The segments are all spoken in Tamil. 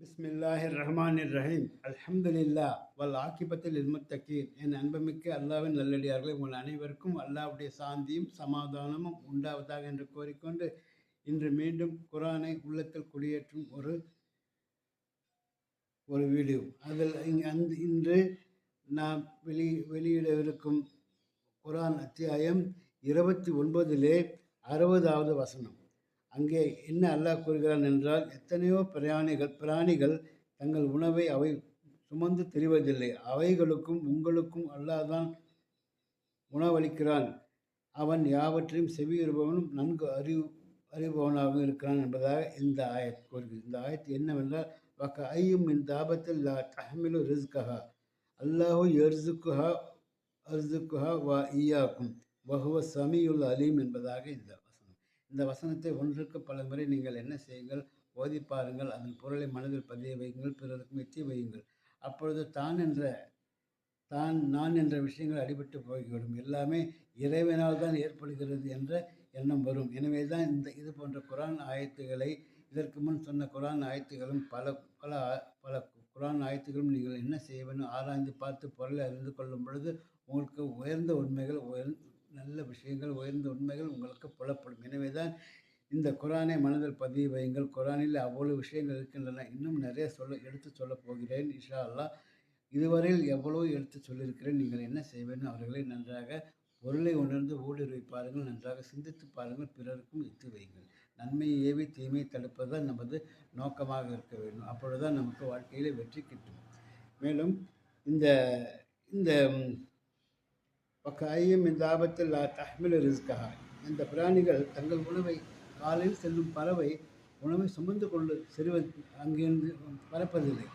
பிஸ்மில்லாஹி ரஹ்மான் ரஹீம் அல்ஹம்துலில்லா வல் ஆக்கிபத்தில் இல்முத்தக்கீர் என் அன்புமிக்க அல்லாவின் நல்லடியார்களை உங்கள் அனைவருக்கும் அல்லாவுடைய சாந்தியும் சமாதானமும் உண்டாவதாக என்று கோரிக்கொண்டு இன்று மீண்டும் குரானை உள்ளத்தில் குடியேற்றும் ஒரு ஒரு வீடியோ. அதில் அந்த இன்று நாம் வெளி வெளியிடவிருக்கும் குரான் அத்தியாயம் இருபத்தி ஒன்பதிலே அறுபதாவது வசனம். அங்கே என்ன அல்லாஹ் கூறுகிறான் என்றால் எத்தனையோ பிராணிகள் பிராணிகள் தங்கள் உணவை அவை சுமந்து திரிவதில்லை. அவைகளுக்கும் உங்களுக்கும் அல்லாஹ் தான் உணவளிக்கிறான். அவன் யாவற்றையும் செவியுறுபவனும் நன்கு அறிவு அறிபவனாக இருக்கிறான் என்பதாக இந்த ஆயத் கூறுகிறது. இந்த ஆயத்து என்னவென்றால் வக்க ஐயும் இந்த தாபத்தில் லா தஹமிலு ரிஸ்கஹா. அல்லாஹு எர்சுக்குஹா அர்சுக்குஹா வா ஈயாக்கும் வஹுவ சமியுல் அலீம் என்பதாக இந்த இந்த வசனத்தை ஒன்றுக்கு பல முறை நீங்கள் என்ன செய்யுங்கள்? ஓதி பாருங்கள். அதன் பொருளை மனதில் பதிய வையுங்கள். பிறருக்கும் எத்தி வையுங்கள். அப்பொழுது தான் என்ற தான் நான் என்ற விஷயங்கள் அடிபட்டு போய்விடும். எல்லாமே இறைவனால் தான் ஏற்படுகிறது என்ற எண்ணம் வரும். எனவே தான் இந்த இது போன்ற குரான் ஆயத்துகளை இதற்கு முன் சொன்ன குரான் ஆயத்துகளும் பல பல பல குரான் ஆயத்துகளும் நீங்கள் என்ன செய்ய வேண்டும்? ஆராய்ந்து பார்த்து பொருளை அறிந்து கொள்ளும் பொழுது உங்களுக்கு உயர்ந்த உண்மைகள் உயர் நல்ல விஷயங்கள் உயர்ந்த உண்மைகள் உங்களுக்கு புலப்படும். எனவே தான் இந்த குரானை மனதில் பதிவு வையுங்கள். குரானில் அவ்வளவு விஷயங்கள் இருக்கின்றன. இன்னும் நிறைய சொல்ல எடுத்து சொல்லப் போகிறேன். இன்ஷா அல்லாஹ் இதுவரையில் எவ்வளோ எடுத்து சொல்லியிருக்கிறேன். நீங்கள் என்ன செய்வேன்னு அவர்களை நன்றாக பொருளை உணர்ந்து ஊடுருவி பாருங்கள். நன்றாக சிந்தித்து பாருங்கள். பிறருக்கும் இத்து வையுங்கள். நன்மையை ஏவி தீமையை தடுப்பது தான் நமது நோக்கமாக இருக்க வேண்டும். அப்பொழுதுதான் நமக்கு வாழ்க்கையில் வெற்றி கிட்டும். மேலும் இந்த இந்த பக்காயும் இந்த ஆபத்தில் தஹ்மில் ரிஸ்கா இந்த பிராணிகள் தங்கள் உணவை காலையில் செல்லும் பறவை உணவை சுமந்து கொண்டு செல்வது அங்கிருந்து பறப்பதில்லை.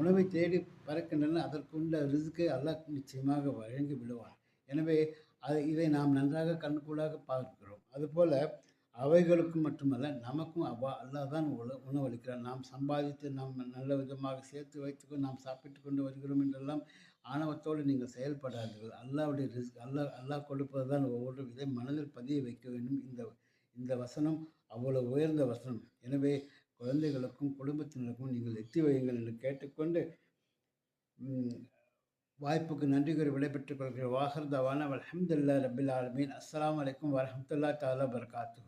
உணவை தேடி பறக்கின்றன அதற்குண்ட ரிஸ்கை அல்லாஹ் நிச்சயமாக வழங்கி விடுவான். எனவே அதை இதை நாம் நன்றாக கண்கூடாக பார்க்கிறோம். அதுபோல் அவைகளுக்கும் மட்டுமல்ல நமக்கும் அவ்வா அல்லாஹ் தான் உணவு உணவளிக்கிறான். நாம் சம்பாதித்து நாம் நல்ல விதமாக சேர்த்து வைத்துக்கொண்டு நாம் சாப்பிட்டு கொண்டு வருகிறோம் என்றெல்லாம் ஆணவத்தோடு நீங்கள் செயல்படாதீர்கள். அல்லாவுடைய ரிஸ்க் அல்லா அல்லாஹ் கொடுப்பது தான் ஒவ்வொரு இதை மனதில் பதிய வைக்க வேண்டும். இந்த இந்த வசனம் அவ்வளவு உயர்ந்த வசனம். எனவே குழந்தைகளுக்கும் குடும்பத்தினருக்கும் நீங்கள் எத்தி வையுங்கள் என்று கேட்டுக்கொண்டு வாய்ப்புக்கு நன்றி கூறி விடைபெற்றுக் கொள்கிற வாகர்தவான அல்ஹம்துலில்லாஹி ரபில் ஆலமீன். அஸ்லாம் வலைக்கம் வரமத்துல்லா தாலா பர்காத்து